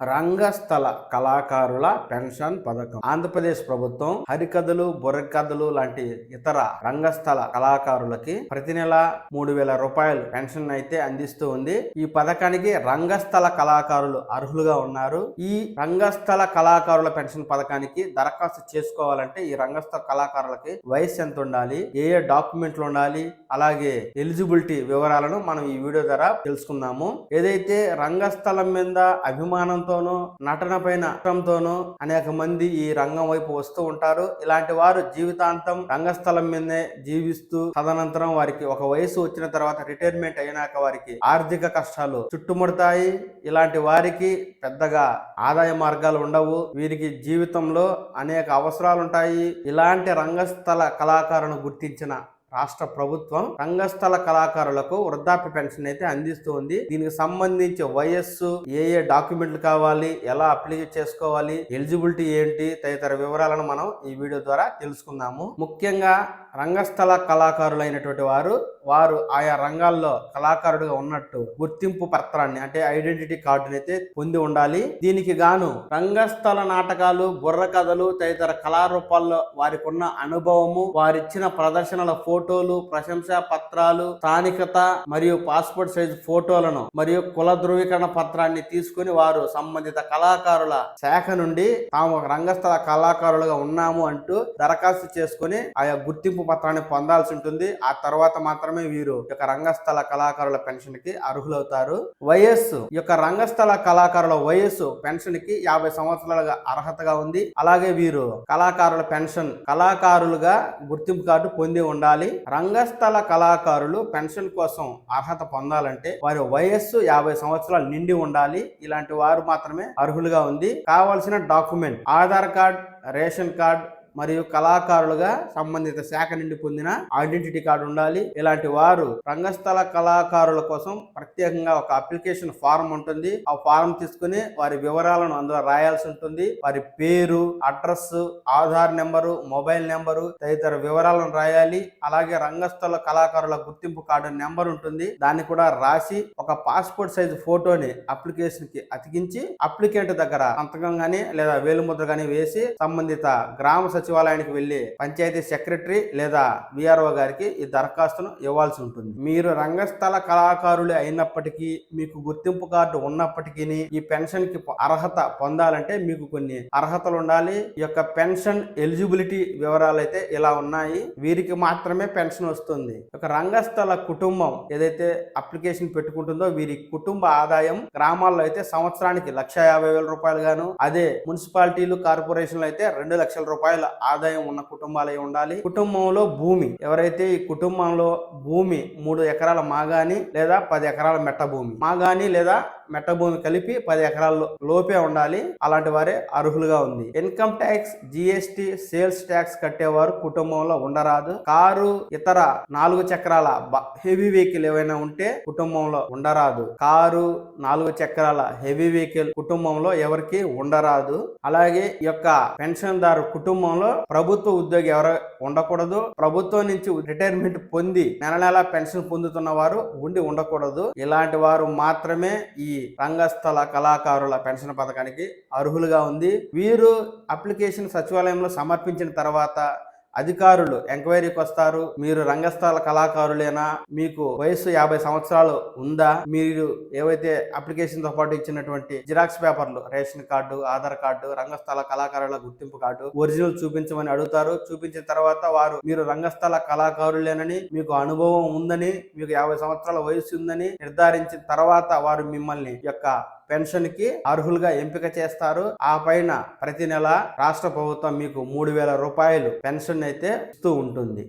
రంగస్థల కళాకారుల పెన్షన్ పథకం. ఆంధ్రప్రదేశ్ ప్రభుత్వం హరికథలు బుర్రకథలు లాంటి ఇతర రంగస్థల కళాకారులకి ప్రతి నెల మూడు వేల రూపాయలు పెన్షన్ అయితే అందిస్తూ ఉంది. ఈ పథకానికి రంగస్థల కళాకారులు అర్హులుగా ఉన్నారు. ఈ రంగస్థల కళాకారుల పెన్షన్ పథకానికి దరఖాస్తు చేసుకోవాలంటే ఈ రంగస్థల కళాకారులకి వయసు ఎంత ఉండాలి ఏ ఏ డాక్యుమెంట్లు ఉండాలి అలాగే ఎలిజిబిలిటీ వివరాలను మనం ఈ వీడియో ద్వారా తెలుసుకుందాము. ఏదైతే రంగస్థలం మీద అభిమానం అభిమానంతోనూ నటన పైన ఇష్టంతోనూ అనేక మంది ఈ రంగం వైపు వస్తూ ఉంటారు. ఇలాంటి వారు జీవితాంతం రంగస్థలం మీదే జీవిస్తూ తదనంతరం వారికి ఒక వయసు వచ్చిన తర్వాత రిటైర్మెంట్ అయినాక వారికి ఆర్థిక కష్టాలు చుట్టుముడతాయి. ఇలాంటి వారికి పెద్దగా ఆదాయ మార్గాలు ఉండవు. వీరికి జీవితంలో అనేక అవసరాలు ఉంటాయి ఇలాంటి రంగస్థల కళాకారులను గుర్తించిన రాష్ట్ర ప్రభుత్వం రంగస్థల కళాకారులకు వృద్ధాప్య పెన్షన్ అయితే అందిస్తుంది దీనికి సంబంధించి వయస్సు ఏ ఏ డాక్యుమెంట్లు కావాలి ఎలా అప్లై చేసుకోవాలి ఎలిజిబిలిటీ ఏంటి తదితర వివరాలను మనం ఈ వీడియో ద్వారా తెలుసుకుందాము. ముఖ్యంగా రంగస్థల కళాకారులైనటువంటి వారు వారు ఆయా రంగాల్లో కళాకారుడుగా ఉన్నట్టు గుర్తింపు పత్రాన్ని అంటే ఐడెంటిటీ కార్డుని అయితే పొంది ఉండాలి. దీనికి గాను రంగస్థల నాటకాలు బుర్ర కథలు తదితర కళారూపాల్లో వారికి ఉన్న అనుభవము వారిచ్చిన ప్రదర్శనల ఫోటోలు ప్రశంసా పత్రాలు స్థానికత మరియు పాస్పోర్ట్ సైజ్ ఫోటోలను మరియు కుల ధృవీకరణ పత్రాన్ని తీసుకుని వారు సంబంధిత కళాకారుల శాఖ నుండి తాము ఒక రంగస్థల కళాకారులుగా ఉన్నాము అంటూ దరఖాస్తు చేసుకుని ఆయా గుర్తింపు పత్రాన్ని పొందాల్సి ఉంటుంది. ఆ తర్వాత మాత్రమే వీరు. ఈ యొక్క రంగస్థల కళాకారుల పెన్షన్కి అర్హులవుతారు. వయస్సు. ఈ యొక్క రంగస్థల కళాకారుల వయస్సు పెన్షన్కి యాభై సంవత్సరాలుగా అర్హతగా ఉంది. అలాగే వీరు కళాకారుల పెన్షన్ కళాకారులుగా గుర్తింపు కార్డు పొంది ఉండాలి. రంగస్థల కళాకారులు పెన్షన్ కోసం అర్హత పొందాలంటే వారి వయస్సు యాభై సంవత్సరాలు నిండి ఉండాలి. ఇలాంటి వారు మాత్రమే అర్హులుగా ఉంది. కావాల్సిన document Aadhaar card ration card మరియు కళాకారులుగా సంబంధిత శాఖ నుండి పొందిన ఐడెంటిటీ కార్డు ఉండాలి. ఇలాంటి వారు రంగస్థల కళాకారుల కోసం ప్రత్యేకంగా ఒక అప్లికేషన్ ఫారం ఉంటుంది. ఆ ఫారం తీసుకుని వారి వివరాలను అందులో రాయాల్సి ఉంటుంది. వారి పేరు address Aadhaar number mobile number తదితర వివరాలను రాయాలి. అలాగే రంగస్థల కళాకారుల గుర్తింపు కార్డు నెంబర్ ఉంటుంది. దాన్ని కూడా రాసి ఒక పాస్పోర్ట్ సైజు ఫోటోని అప్లికేషన్కి అతికించి అప్లికెంట్ దగ్గర సంతకం గానీ లేదా వేలుముద్ర గానీ వేసి సంబంధిత గ్రామ సచివ సచివాలయానికి వెళ్ళి పంచాయతీ సెక్రటరీ లేదా విఆర్ఓ గారికి ఈ దరఖాస్తును ఇవ్వాల్సి ఉంటుంది. మీరు రంగస్థల కళాకారులు అయినప్పటికీ మీకు గుర్తింపు కార్డు ఉన్నప్పటికీ ఈ పెన్షన్కి అర్హత పొందాలంటే మీకు కొన్ని అర్హతలు ఉండాలి. ఈ యొక్క పెన్షన్ ఎలిజిబిలిటీ వివరాలు అయితే ఇలా ఉన్నాయి. వీరికి మాత్రమే పెన్షన్ వస్తుంది. ఒక రంగస్థల కుటుంబం ఏదైతే అప్లికేషన్ పెట్టుకుంటుందో వీరి కుటుంబ ఆదాయం గ్రామాల్లో అయితే సంవత్సరానికి లక్ష యాభై వేల రూపాయలు గాను అదే మున్సిపాలిటీలు కార్పొరేషన్లు అయితే రెండు లక్షల రూపాయల ఆదాయం ఉన్న కుటుంబాలు అయి ఉండాలి. కుటుంబంలో భూమి ఎవరైతే ఈ కుటుంబంలో భూమి మూడు ఎకరాల మాగాని లేదా పది ఎకరాల మెట్ట భూమి మాగాని లేదా మెట్ట భూమి కలిపి పది ఎకరాల్లో లోపే ఉండాలి. అలాంటి వారే అర్హులుగా ఉంది. Income tax GST sales tax కట్టేవారు కుటుంబంలో ఉండరాదు. కారు ఇతర నాలుగు చక్రాల హెవీ వెహికల్ ఏవైనా ఉంటే కుటుంబంలో ఉండరాదు. కారు నాలుగు చక్రాల హెవీ వెహికల్ కుటుంబంలో ఎవరికి ఉండరాదు. అలాగే ఈ యొక్క పెన్షన్ దారు కుటుంబంలో ప్రభుత్వ ఉద్యోగి ఎవరు ఉండకూడదు. ప్రభుత్వం నుంచి రిటైర్మెంట్ పొంది నెల నెల పెన్షన్ పొందుతున్న వారు ఉండి ఉండకూడదు. ఇలాంటి వారు మాత్రమే ఈ రంగస్థల కళాకారుల పెన్షన్ పథకానికి అర్హులుగా ఉంది. వీరు అప్లికేషన్ సచివాలయంలో సమర్పించిన తర్వాత అధికారులు ఎంక్వైరీకి వస్తారు. మీరు రంగస్థల కళాకారులేనా? మీకు వయసు యాభై సంవత్సరాలు ఉందా? మీరు ఏవైతే అప్లికేషన్తో పాటు ఇచ్చినటువంటి జిరాక్స్ పేపర్లు రేషన్ కార్డు ఆధార్ కార్డు రంగస్థల కళాకారుల గుర్తింపు కార్డు ఒరిజినల్ చూపించమని అడుగుతారు. చూపించిన తర్వాత వారు మీరు రంగస్థల కళాకారులేనని మీకు అనుభవం ఉందని మీకు యాభై సంవత్సరాల వయసు ఉందని నిర్ధారించిన తర్వాత వారు మిమ్మల్ని యొక్క పెన్షన్కి అర్హులుగా ఎంపిక చేస్తారు. ఆ పైన ప్రతి నెల రాష్ట్ర ప్రభుత్వం మీకు మూడు వేల రూపాయలు పెన్షన్ అయితే ఇస్తూ ఉంటుంది.